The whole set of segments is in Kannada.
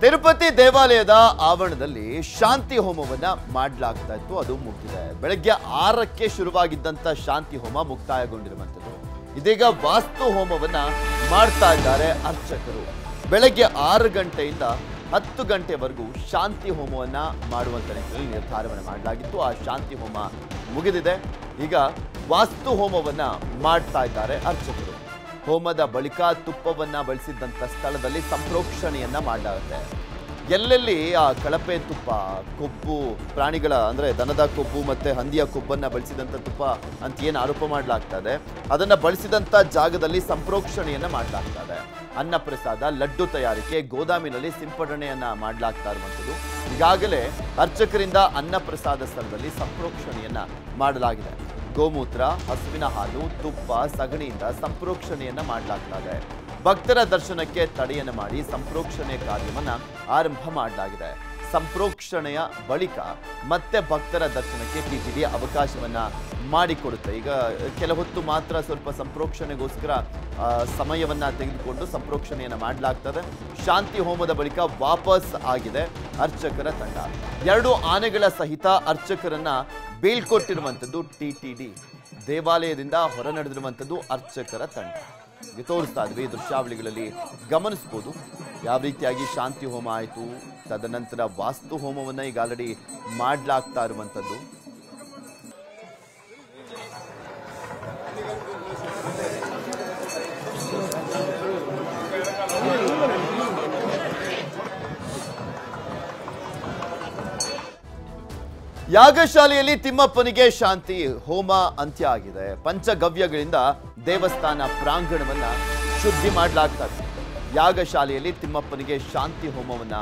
ತಿರುಪತಿ ದೇವಾಲಯದ ಆವರಣದಲ್ಲಿ ಶಾಂತಿ ಹೋಮವನ್ನು ಮಾಡಲಾಗ್ತಾ ಇತ್ತು. ಅದು ಮುಗಿದಿದೆ. ಬೆಳಗ್ಗೆ ಆರಕ್ಕೆ ಶುರುವಾಗಿದ್ದಂಥ ಶಾಂತಿ ಹೋಮ ಮುಕ್ತಾಯಗೊಂಡಿರುವಂಥದ್ದು. ಇದೀಗ ವಾಸ್ತು ಹೋಮವನ್ನು ಮಾಡ್ತಾ ಇದ್ದಾರೆ ಅರ್ಚಕರು. ಬೆಳಗ್ಗೆ ಆರು ಗಂಟೆಯಿಂದ ಹತ್ತು ಗಂಟೆವರೆಗೂ ಶಾಂತಿ ಹೋಮವನ್ನು ಮಾಡುವಂಥ ನಿಟ್ಟಿನಲ್ಲಿ ನಿರ್ಧಾರವನ್ನು ಮಾಡಲಾಗಿತ್ತು. ಆ ಶಾಂತಿ ಹೋಮ ಮುಗಿದಿದೆ. ಈಗ ವಾಸ್ತು ಹೋಮವನ್ನು ಮಾಡ್ತಾ ಇದ್ದಾರೆ ಅರ್ಚಕರು. ಹೋಮದ ಬಳಿಕ ತುಪ್ಪವನ್ನು ಬಳಸಿದ್ದಂಥ ಸ್ಥಳದಲ್ಲಿ ಸಂಪ್ರೋಕ್ಷಣೆಯನ್ನು ಮಾಡಲಾಗುತ್ತೆ. ಎಲ್ಲೆಲ್ಲಿ ಆ ಕಳಪೆ ತುಪ್ಪ, ಕೊಬ್ಬು, ಪ್ರಾಣಿಗಳ ಅಂದ್ರೆ ದನದ ಕೊಬ್ಬು ಮತ್ತೆ ಹಂದಿಯ ಕೊಬ್ಬನ್ನ ಬಳಸಿದಂಥ ತುಪ್ಪ ಅಂತ ಏನು ಆರೋಪ ಮಾಡಲಾಗ್ತದೆ, ಅದನ್ನ ಬಳಸಿದಂಥ ಜಾಗದಲ್ಲಿ ಸಂಪ್ರೋಕ್ಷಣೆಯನ್ನು ಮಾಡಲಾಗ್ತದೆ. ಅನ್ನ ಪ್ರಸಾದ ಲಡ್ಡು ತಯಾರಿಕೆ, ಗೋದಾಮಿನಲ್ಲಿ ಸಿಂಪಡಣೆಯನ್ನು ಮಾಡಲಾಗ್ತಾ ಇರುವಂಥದ್ದು. ಈಗಾಗಲೇ ಅರ್ಚಕರಿಂದ ಅನ್ನ ಪ್ರಸಾದ ಸ್ಥಳದಲ್ಲಿ ಸಂಪ್ರೋಕ್ಷಣೆಯನ್ನು ಮಾಡಲಾಗಿದೆ. ಗೋಮೂತ್ರ, ಹಸುವಿನ ಹಾಲು, ತುಪ್ಪ, ಸಗಣಿಯಿಂದ ಸಂಪ್ರೋಕ್ಷಣೆಯನ್ನ ಮಾಡಲಾಗ್ತಾ ಭಕ್ತರ ದರ್ಶನಕ್ಕೆ ತಡೆಯನ್ನು ಮಾಡಿ ಸಂಪ್ರೋಕ್ಷಣೆ ಕಾರ್ಯವನ್ನ ಆರಂಭ ಮಾಡಲಾಗಿದೆ. ಸಂಪ್ರೋಕ್ಷಣೆಯ ಬಳಿಕ ಮತ್ತೆ ಭಕ್ತರ ದರ್ಶನಕ್ಕೆ ಟಿಟಿಡಿ ಅವಕಾಶವನ್ನ ಮಾಡಿಕೊಡುತ್ತೆ. ಈಗ ಕೆಲ ಹೊತ್ತು ಮಾತ್ರ ಸ್ವಲ್ಪ ಸಂಪ್ರೋಕ್ಷಣೆಗೋಸ್ಕರ ಸಮಯವನ್ನ ತೆಗೆದುಕೊಂಡು ಸಂಪ್ರೋಕ್ಷಣೆಯನ್ನು ಮಾಡಲಾಗ್ತದೆ. ಶಾಂತಿ ಹೋಮದ ಬಳಿಕ ವಾಪಸ್ ಆಗಿದೆ ಅರ್ಚಕರ ತಂಡ. ಎರಡು ಆನೆಗಳ ಸಹಿತ ಅರ್ಚಕರನ್ನ ಬೀಳ್ಕೊಟ್ಟಿರುವಂಥದ್ದು ಟಿ ಟಿ ಡಿ, ದೇವಾಲಯದಿಂದ ಹೊರ ನಡೆದಿರುವಂಥದ್ದು ಅರ್ಚಕರ ತಂಡ. ಈಗ ತೋರಿಸ್ತಾ ಇದ್ವಿ ದೃಶ್ಯಾವಳಿಗಳಲ್ಲಿ ಗಮನಿಸ್ಬೋದು. ಯಾವ ರೀತಿಯಾಗಿ ಶಾಂತಿ ಹೋಮ ಆಯಿತು, ತದನಂತರ ವಾಸ್ತು ಹೋಮವನ್ನ ಈಗ ಆಲ್ರೆಡಿ ಮಾಡಲಾಗ್ತಾ ಇರುವಂಥದ್ದು. ಯಾಗಶಾಲೆಯಲ್ಲಿ ತಿಮ್ಮಪ್ಪನಿಗೆ ಶಾಂತಿ, ಹೋಮ ಅಂತ್ಯ ಆಗಿದೆ ಪಂಚಗವ್ಯಗಳಿಂದ ದೇವಸ್ಥಾನ ಪ್ರಾಂಗಣವನ್ನ ಶುದ್ಧಿ ಮಾಡಲಾಗ್ತಾ ಯಾಗಶಾಲೆಯಲ್ಲಿ ತಿಮ್ಮಪ್ಪನಿಗೆ ಶಾಂತಿ ಹೋಮವನ್ನ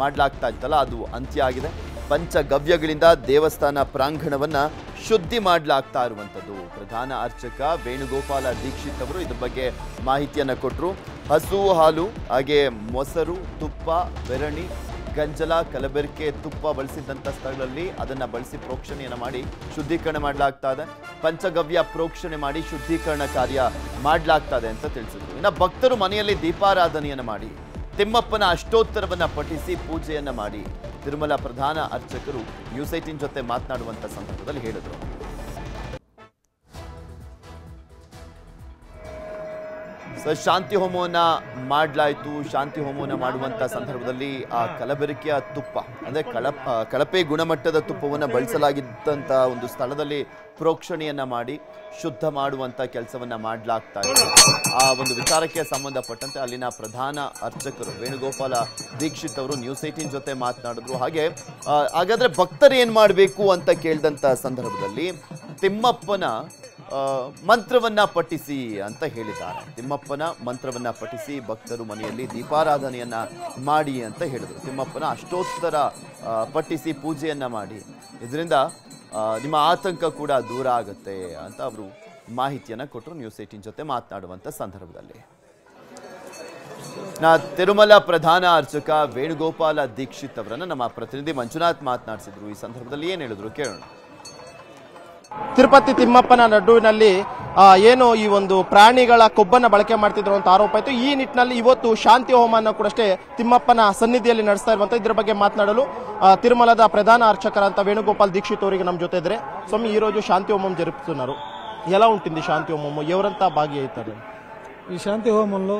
ಮಾಡಲಾಗ್ತಾ ಇತ್ತಲ್ಲ, ಅದು ಅಂತ್ಯ ಆಗಿದೆ ಪಂಚಗವ್ಯಗಳಿಂದ ದೇವಸ್ಥಾನ ಪ್ರಾಂಗಣವನ್ನ ಶುದ್ಧಿ ಮಾಡಲಾಗ್ತಾ ಇರುವಂಥದ್ದು. ಪ್ರಧಾನ ಅರ್ಚಕ ವೇಣುಗೋಪಾಲ ದೀಕ್ಷಿತ್ ಅವರು ಇದ್ರ ಬಗ್ಗೆ ಮಾಹಿತಿಯನ್ನು ಕೊಟ್ಟರು ಹಸು, ಹಾಲು, ಹಾಗೆ ಮೊಸರು, ತುಪ್ಪ, ಬೆರಣಿ ಗಂಜಲ, ಕಲಬೆರಕೆ, ತುಪ್ಪ ಬಳಸಿದ್ದಂಥ ಸ್ಥಳಗಳಲ್ಲಿ ಅದನ್ನ ಬಳಸಿ ಪ್ರೋಕ್ಷಣೆಯನ್ನು ಮಾಡಿ ಶುದ್ಧೀಕರಣ ಮಾಡಲಾಗ್ತಾ ಇದೆ. ಪಂಚಗವ್ಯ ಪ್ರೋಕ್ಷಣೆ ಮಾಡಿ ಶುದ್ಧೀಕರಣ ಕಾರ್ಯ ಮಾಡಲಾಗ್ತಾ ಅಂತ ತಿಳಿಸಿದ್ರು. ಇನ್ನು ಭಕ್ತರು ಮನೆಯಲ್ಲಿ ದೀಪಾರಾಧನೆಯನ್ನು ಮಾಡಿ, ತಿಮ್ಮಪ್ಪನ ಅಷ್ಟೋತ್ತರವನ್ನು ಪಠಿಸಿ ಪೂಜೆಯನ್ನು ಮಾಡಿ ತಿರುಮಲ ಪ್ರಧಾನ ಅರ್ಚಕರು ನ್ಯೂಸ್ ಏಟಿನ್ ಜೊತೆ ಮಾತನಾಡುವಂಥ ಸಂದರ್ಭದಲ್ಲಿ ಹೇಳಿದರು. ಶಾಂತಿ ಹೋಮವನ್ನು ಮಾಡಲಾಯಿತು. ಶಾಂತಿ ಹೋಮವನ್ನು ಮಾಡುವಂಥ ಸಂದರ್ಭದಲ್ಲಿ ಆ ಕಲಬೆರಕೆಯ ತುಪ್ಪ, ಅಂದರೆ ಕಳಪ ಕಳಪೆ ಗುಣಮಟ್ಟದ ತುಪ್ಪವನ್ನು ಬಳಸಲಾಗಿದ್ದಂಥ ಒಂದು ಸ್ಥಳದಲ್ಲಿ ಪ್ರೋಕ್ಷಣೆಯನ್ನು ಮಾಡಿ, ಶುದ್ಧ ಮಾಡುವಂಥ ಕೆಲಸವನ್ನು ಮಾಡಲಾಗ್ತಾ ಇದೆ. ಆ ಒಂದು ವಿಚಾರಕ್ಕೆ ಸಂಬಂಧಪಟ್ಟಂತೆ ಅಲ್ಲಿನ ಪ್ರಧಾನ ಅರ್ಚಕರು ವೇಣುಗೋಪಾಲ ದೀಕ್ಷಿತ್ ಅವರು ನ್ಯೂಸ್ ಏಟೀನ್ ಜೊತೆ ಮಾತನಾಡಿದ್ರು. ಹಾಗೆ ಹಾಗಾದರೆ ಭಕ್ತರು ಏನು ಮಾಡಬೇಕು ಅಂತ ಕೇಳಿದಂಥ ಸಂದರ್ಭದಲ್ಲಿ ತಿಮ್ಮಪ್ಪನ ಮಂತ್ರವನ್ನ ಪಠಿಸಿ ಅಂತ ಹೇಳಿದ್ದಾರೆ. ತಿಮ್ಮಪ್ಪನ ಮಂತ್ರವನ್ನ ಪಠಿಸಿ ಭಕ್ತರು ಮನೆಯಲ್ಲಿ ದೀಪಾರಾಧನೆಯನ್ನ ಮಾಡಿ ಅಂತ ಹೇಳಿದರು. ತಿಮ್ಮಪ್ಪನ ಅಷ್ಟೋತ್ತರ ಪಠಿಸಿ ಪೂಜೆಯನ್ನ ಮಾಡಿ. ಇದರಿಂದ ನಿಮ್ಮ ಆತಂಕ ಕೂಡ ದೂರ ಆಗುತ್ತೆ ಅಂತ ಅವರು ಮಾಹಿತಿಯನ್ನ ಕೊಟ್ಟರು ನ್ಯೂಸ್ ಏಟಿನ್ ಜೊತೆ ಮಾತನಾಡುವಂತ ಸಂದರ್ಭದಲ್ಲಿ. ನಾ ತಿರುಮಲ ಪ್ರಧಾನ ಅರ್ಚಕ ವೇಣುಗೋಪಾಲ ದೀಕ್ಷಿತ್ ಅವರನ್ನು ನಮ್ಮ ಪ್ರತಿನಿಧಿ ಮಂಜುನಾಥ್ ಮಾತನಾಡಿಸಿದ್ರು. ಈ ಸಂದರ್ಭದಲ್ಲಿ ಏನು ಹೇಳಿದ್ರು ಕೇಳೋಣ. ತಿರುಪತಿ ತಿಮ್ಮಪ್ಪನ ನಡುವಿನಲ್ಲಿ ಏನು ಈ ಒಂದು ಪ್ರಾಣಿಗಳ ಕೊಬ್ಬನ್ನು ಬಳಕೆ ಮಾಡ್ತಿದ್ರು ಅಂತ ಆರೋಪ ಇತ್ತು. ಈ ನಿಟ್ಟಿನಲ್ಲಿ ಇವತ್ತು ಶಾಂತಿ ಹೋಮವನ್ನು ಕೂಡ ಅಷ್ಟೇ ತಿಮ್ಮಪ್ಪನ ಸನ್ನಿಧಿಯಲ್ಲಿ ನಡೆಸ್ತಾ ಇರುವಂಥ ಇದ್ರ ಬಗ್ಗೆ ಮಾತನಾಡಲು ತಿರುಮಲದ ಪ್ರಧಾನ ಅರ್ಚಕರ ಅಂತ ವೇಣುಗೋಪಾಲ್ ದೀಕ್ಷಿತ್ ಅವರಿಗೆ ನಮ್ಮ ಜೊತೆ ಇದ್ರೆ ಸ್ವಾಮಿ ಈರೋಜು ಶಾಂತಿ ಹೋಮಂ జరుపుతున్నారు ఎలా ಶಾಂತಿ ಹೋಮಂ? హోమము ఎవరంతా భాగి ಈ ಶಾಂತಿ శాంతి హోమంలో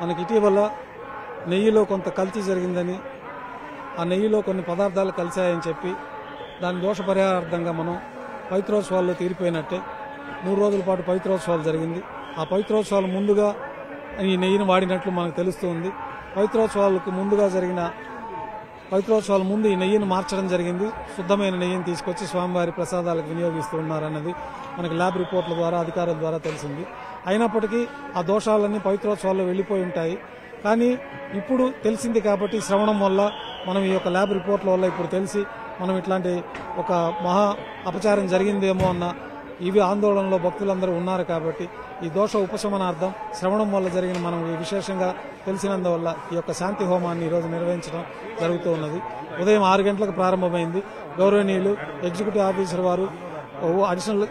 మనకి ఇటీవల నెయ్యిలో కొంత కల్తీ ಆ ఆ ಕೊನ್ನ కొన్ని పదార్థాలు కలిశాయని చెప్పి ದೋಷ ಪರಿಹಾರ ಅರ್ಧಂಗ ಮನೋ పవిత్రోత్సవాల్లో తీరిపోయినట్టే. మూడు రోజుల పాటు పవిత్రోత్సవాలు జరిగింది. ఆ పవిత్రోత్సవాలు ముందుగా ఈ నెయ్యిని వాడినట్లు మనకు తెలుస్తుంది. పవిత్రోత్సవాలకు ముందుగా జరిగిన పవిత్రోత్సవాల ముందు ఈ నెయ్యిని మార్చడం జరిగింది. శుద్ధమైన నెయ్యిని తీసుకొచ్చి స్వామివారి ప్రసాదాలకు వినియోగిస్తూ ఉన్నారన్నది మనకి ల్యాబ్ రిపోర్ట్ల ద్వారా అధికారుల ద్వారా తెలిసింది. అయినప్పటికీ ఆ దోషాలన్నీ పవిత్రోత్సవాల్లో వెళ్ళిపోయి ఉంటాయి. కానీ ఇప్పుడు తెలిసింది కాబట్టి శ్రవణం వల్ల మనం ఈ యొక్క ల్యాబ్ రిపోర్ట్ల వల్ల ఇప్పుడు తెలిసి మనం ఇట్లాంటి ఒక మహా అపచారం జరిగిందేమో అన్న ఇవి ఆందోళనలో భక్తులందరూ ఉన్నారు కాబట్టి ఈ దోష ఉపశమనార్థం శ్రవణం వల్ల జరిగిన మనం విశేషంగా తెలిసినందువల్ల ఈ యొక్క శాంతి హోమాన్ని ఈరోజు నిర్వహించడం జరుగుతూ ఉన్నది. ఉదయం ఆరు గంటలకు ప్రారంభమైంది. గౌరవనీయులు ఎగ్జిక్యూటివ్ ఆఫీసర్ వారు అడిషనల్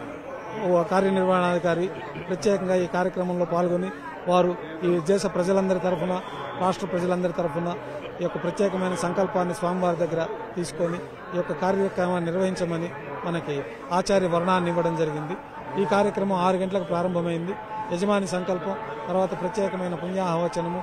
కార్యనిర్వహణాధికారి ప్రత్యేకంగా ఈ కార్యక్రమంలో పాల్గొని వారు ఈ దేశ ప్రజలందరి తరఫున రాష్ట్ర ప్రజలందరి తరఫున ఈ యొక్క ప్రత్యేకమైన సంకల్పాన్ని స్వామివారి దగ్గర తీసుకొని ఈ యొక్క కార్యక్రమాన్ని నిర్వహించమని మనకి ఆచార్య వర్ణాన్ని ఇవ్వడం జరిగింది. ఈ కార్యక్రమం ఆరు గంటలకు ప్రారంభమైంది. యజమాని సంకల్పం తర్వాత ప్రత్యేకమైన పుణ్యాహవచనము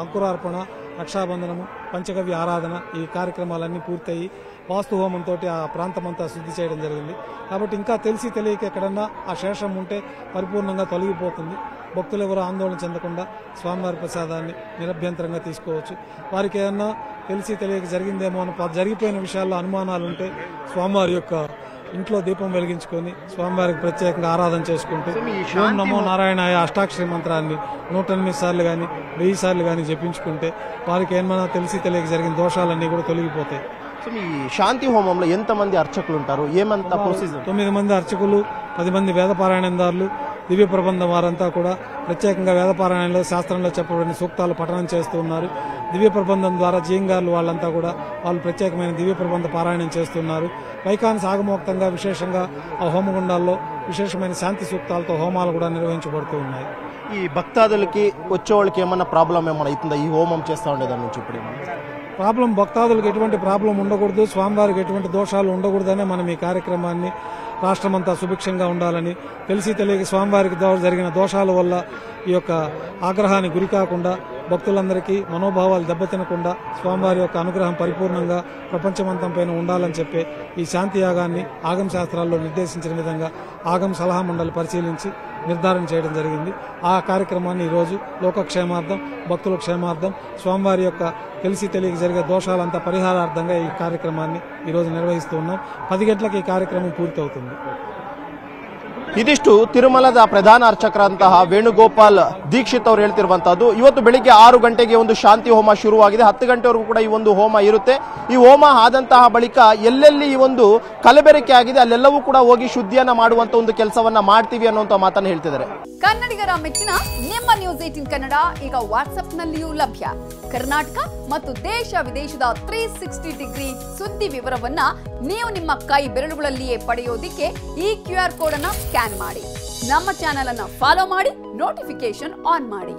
అంకురార్పణ రక్షాబంధనము పంచగవ్య ఆరాధన ఈ కార్యక్రమాలన్నీ పూర్తయి వాస్తు హోమంతో ఆ ప్రాంతమంతా శుద్ధి చేయడం జరిగింది. కాబట్టి ఇంకా తెలిసి తెలియక ఎక్కడన్నా ఆ శేషం ఉంటే పరిపూర్ణంగా తొలగిపోతుంది. భక్తులు ఎవరు ఆందోళన చెందకుండా స్వామివారి ప్రసాదాన్ని నిరభ్యంతరంగా తీసుకోవచ్చు. వారికి ఏదన్నా తెలిసి తెలియక జరిగిందేమో అని జరిగిపోయిన విషయాల్లో అనుమానాలు ఉంటే స్వామివారి యొక్క ఇంట్లో దీపం వెలిగించుకొని స్వామివారికి ప్రత్యేకంగా ఆరాధన చేసుకుంటూ ఓం నమో నారాయణాయ అష్టాక్షరి మంత్రాన్ని నూట ఎనిమిది సార్లు కానీ వెయ్యి సార్లు కానీ జపించుకుంటే వారికి ఏమైనా తెలిసి తెలియక జరిగిన దోషాలన్నీ కూడా తొలగిపోతాయి. సో మీ శాంతి హోమంలో ఎంతమంది అర్చకులు ఉంటారు ఏమంత ప్రొసీజర్ తొమ్మిది మంది అర్చకులు పది మంది వేద పారాయణదారులు దివ్య ప్రబంధం వారంతా కూడా ప్రత్యేకంగా వేద పారాయణలో శాస్త్రంలో చెప్పబడిన సూక్తాలు పఠనం చేస్తూ ఉన్నారు. దివ్య ప్రబంధం ద్వారా జీంగార్లు వాళ్ళంతా కూడా వాళ్ళు ప్రత్యేకమైన దివ్య ప్రబంధ పారాయణం చేస్తున్నారు. వైకాన్స్ ఆగమోక్తంగా విశేషంగా ఆ హోమగుండాల్లో విశేషమైన శాంతి సూక్తాలతో హోమాలు కూడా నిర్వహించబడుతూ ఉన్నాయి. ఈ భక్తాదులకి వచ్చే వాళ్ళకి ఏమన్నా ప్రాబ్లం ఏమన్నా అవుతుందా? ఈ హోమం చేస్తా ఉండేదాని నుంచి ఇప్పుడు? ప్రాబ్లం భక్తాదులకు ఎటువంటి ప్రాబ్లం ఉండకూడదు స్వామివారికి ఎటువంటి దోషాలు ఉండకూడదనే మనం ఈ కార్యక్రమాన్ని రాష్ట్రమంతా సుభిక్షంగా ఉండాలని తెలిసి తెలియక స్వామివారికి జరిగిన దోషాల వల్ల ఈ యొక్క ఆగ్రహాన్ని గురి కాకుండా భక్తులందరికీ మనోభావాలు దెబ్బతినకుండా స్వామివారి యొక్క అనుగ్రహం పరిపూర్ణంగా ప్రపంచమంతం పైన ఉండాలని చెప్పే ఈ శాంతి యాగాన్ని ఆగం శాస్త్రాల్లో నిర్దేశించిన విధంగా ఆగం సలహా మండలి పరిశీలించి నిర్ధారణ చేయడం జరిగింది. ఆ కార్యక్రమాన్ని ఈరోజు లోకక్షేమార్థం భక్తుల క్షేమార్థం స్వామివారి యొక్క తెలిసి తెలియక జరిగే దోషాలంతా పరిహారార్థంగా ఈ కార్యక్రమాన్ని ఈరోజు నిర్వహిస్తూ ఉన్నాం. పది గంటలకు ఈ కార్యక్రమం పూర్తవుతుంది. ಇದಿಷ್ಟು ತಿರುಮಲದ ಪ್ರಧಾನ ಅರ್ಚಕರಂತಹ ವೇಣುಗೋಪಾಲ್ ದೀಕ್ಷಿತ್ ಅವರು ಹೇಳ್ತಿರುವಂತಹದ್ದು. ಇವತ್ತು ಬೆಳಿಗ್ಗೆ ಆರು ಗಂಟೆಗೆ ಒಂದು ಶಾಂತಿ ಹೋಮ ಶುರುವಾಗಿದೆ. ಹತ್ತು ಗಂಟೆವರೆಗೂ ಕೂಡ ಈ ಒಂದು ಹೋಮ ಇರುತ್ತೆ. ಈ ಹೋಮ ಆದಂತಹ ಬಳಿಕ ಎಲ್ಲೆಲ್ಲಿ ಈ ಒಂದು ಕಲಬೆರಕೆ ಆಗಿದೆ, ಅಲ್ಲೆಲ್ಲವೂ ಕೂಡ ಹೋಗಿ ಶುದ್ಧಿಯನ್ನ ಮಾಡುವಂತ ಒಂದು ಕೆಲಸವನ್ನ ಮಾಡ್ತೀವಿ ಅನ್ನುವಂತ ಮಾತನ್ನ ಹೇಳ್ತಿದ್ದಾರೆ. ಕನ್ನಡಿಗರ ಮೆಚ್ಚಿನ ನಿಮ್ಮ ನ್ಯೂಸ್ ಏಟಿನ್ ಕನ್ನಡ ಈಗ ವಾಟ್ಸ್ಆಪ್ನಲ್ಲಿಯೂ ಲಭ್ಯ. ಕರ್ನಾಟಕ ಮತ್ತು ದೇಶ ವಿದೇಶದ ತ್ರೀ ಸಿಕ್ಸ್ಟಿ ಡಿಗ್ರಿ ಸುದ್ದಿ ವಿವರವನ್ನ ನೀವು ನಿಮ್ಮ ಕೈ ಬೆರಳುಗಳಲ್ಲಿಯೇ ಪಡೆಯೋದಿಕ್ಕೆ ಈ ಕ್ಯೂ ಆರ್ ಕೋಡ್ ಅನ್ನ ಸ್ಕ್ಯಾನ್ ಮಾಡಿ. ನಮ್ಮ ಚಾನೆಲ್ ಅನ್ನು ಫಾಲೋ ಮಾಡಿ ನೋಟಿಫಿಕೇಶನ್ ಆನ್ ಮಾಡಿ.